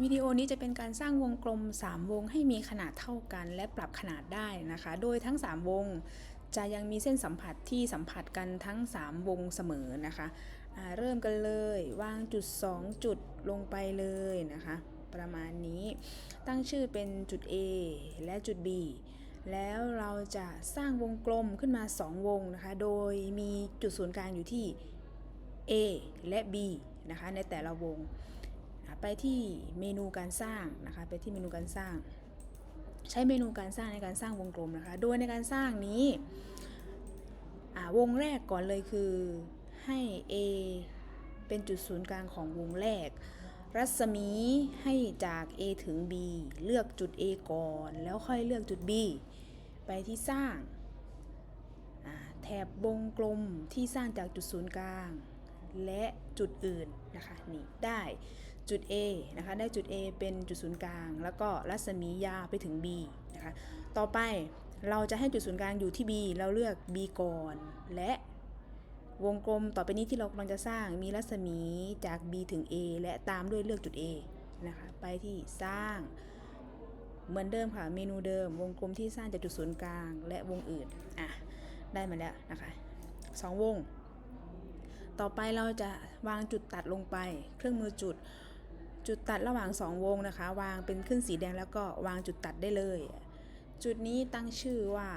วิดีโอนี้จะเป็นการสร้างวงกลม 3 วงให้มีขนาดเท่ากันและปรับขนาดได้นะคะ โดยทั้ง 3 วงจะยังมีเส้นสัมผัสที่สัมผัสกันทั้ง 3 วงเสมอนะคะเริ่มกันเลยวางจุด 2 จุดลงไปเลยนะคะ ประมาณนี้ตั้งชื่อเป็นจุด A และจุด B แล้วเราจะสร้างวงกลมขึ้นมา 2 วงนะคะ โดยมีจุดศูนย์กลางอยู่ที่ A และ B นะคะในแต่ละวง ไปที่เมนูการสร้างนะคะไปที่เมนูการสร้าง ใช้เมนูการสร้างในการสร้างวงกลมนะคะ โดยในการสร้างนี้วงแรกก่อนเลยคือให้ A เป็นจุดศูนย์กลางของวงแรก รัศมีให้จาก A ถึง B เลือกจุด A ก่อน แล้วค่อยเลือกจุด B ไปที่สร้างแถบวงกลมที่สร้างจากจุดศูนย์กลาง และจุดอื่นนะคะนี่ได้ จุด A นะคะได้จุด A เป็นจุดศูนย์กลาง แล้วก็รัศมียาวไปถึง B นะคะต่อไปเราจะให้จุดศูนย์กลางอยู่ที่ B เราเลือก B ก่อน และวงกลมต่อไปนี้ที่เรากำลังจะสร้างมีรัศมีจาก B ถึง A และตามด้วยเลือกจุด A นะคะไปที่สร้างเหมือนเดิมค่ะ เมนูเดิม วงกลมที่สร้างจากจุดศูนย์กลาง และวงอื่นอะได้มาแล้วนะคะสองวง ต่อไปเราจะวางจุดตัดลงไป เครื่องมือจุด จุดตัดระหว่าง 2 วงนะคะ วางเป็นขึ้นสีแดงแล้วก็วางจุดตัดได้เลย จุดนี้ตั้งชื่อว่า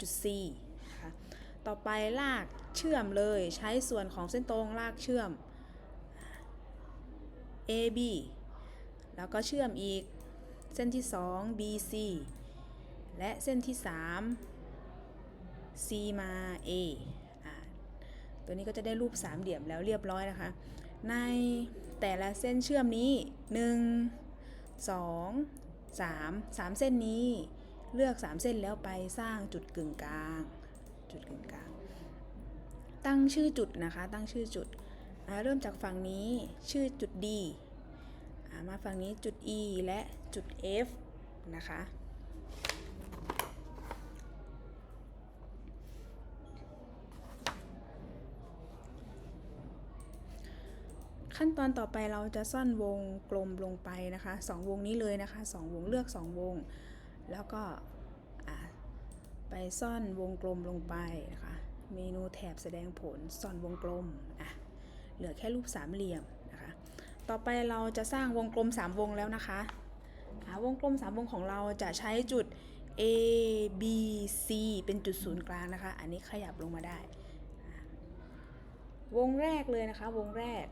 จุด C นะคะต่อไปลากเชื่อมเลยใช้ส่วนของเส้นตรงลากเชื่อม AB แล้วก็เชื่อมอีกเส้นที่ 2 BC และเส้นที่ 3 C มา A ตัวนี้ก็จะได้รูปสามเหลี่ยมแล้วเรียบร้อยนะคะ ในแต่ละเส้นเชื่อมนี้ 1 2 3 3 เส้นนี้เลือก 3 เส้นแล้วไปสร้างจุดกึ่งกลาง จุดกึ่งกลาง ตั้งชื่อจุดนะคะ ตั้งชื่อจุด เริ่มจากฝั่งนี้ชื่อจุด D มาฝั่งนี้จุด E และจุด F นะคะ ขั้นตอนต่อไปเราจะซ่อนวงกลมลงไปนะคะสองวงนี้เลยนะคะสองวงเลือกสองวง แล้วก็ไปซ่อนวงกลมลงไปนะคะ เมนูแถบแสดงผลซ่อนวงกลมอะเหลือแค่รูปสามเหลี่ยมนะคะ ต่อไปเราจะสร้างวงกลม 3 วงแล้วนะคะวงกลม 3 วงของเราจะใช้จุด A B C เป็นจุดศูนย์กลางนะคะ อันนี้ขยับลงมาได้ วงแรกเลยนะคะ วงแรก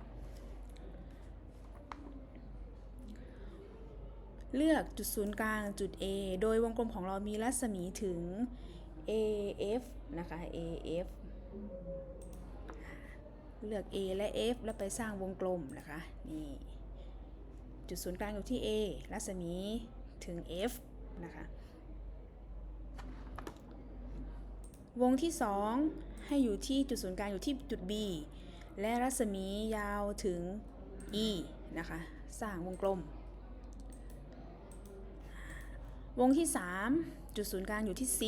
เลือกจุดศูนย์กลางจุด A โดยวงกลมของเรามีรัศมีถึง AF นะคะ AF เลือก A และ F แล้วไปสร้างวงกลมนะคะ นี่ จุดศูนย์กลางอยู่ที่ A รัศมีถึง F นะคะ วงที่ 2 ให้อยู่ที่จุดศูนย์กลางอยู่ที่จุด B และรัศมียาวถึง E นะคะ สร้างวงกลม วงที่ 3 จุดศูนย์กลางอยู่ที่ C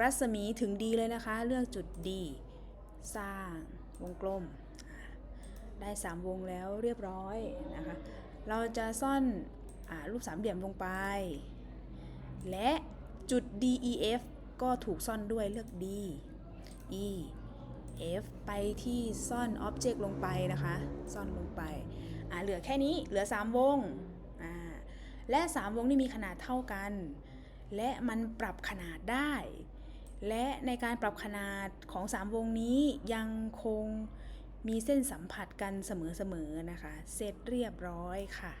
รัศมีถึง D เลยนะคะ เลือกจุด D สร้างวงกลม ได้ 3 วงแล้วเรียบร้อยนะคะ เราจะซ่อนอรูปสามเหลี่ยมลงไป และจุด D E F ก็ถูกซ่อนด้วยเลือก D E F ไปที่ซ่อน Object ลงไปนะคะ ซ่อนลงไป อ่าเหลือแค่นี้เหลือ 3 วง และ 3 วงนี้มีขนาดเท่ากัน และมันปรับขนาดได้ และในการปรับขนาดของ 3 วงนี้ยังคงมีเส้นสัมผัสกันเสมอๆนะคะ เสร็จเรียบร้อยค่ะ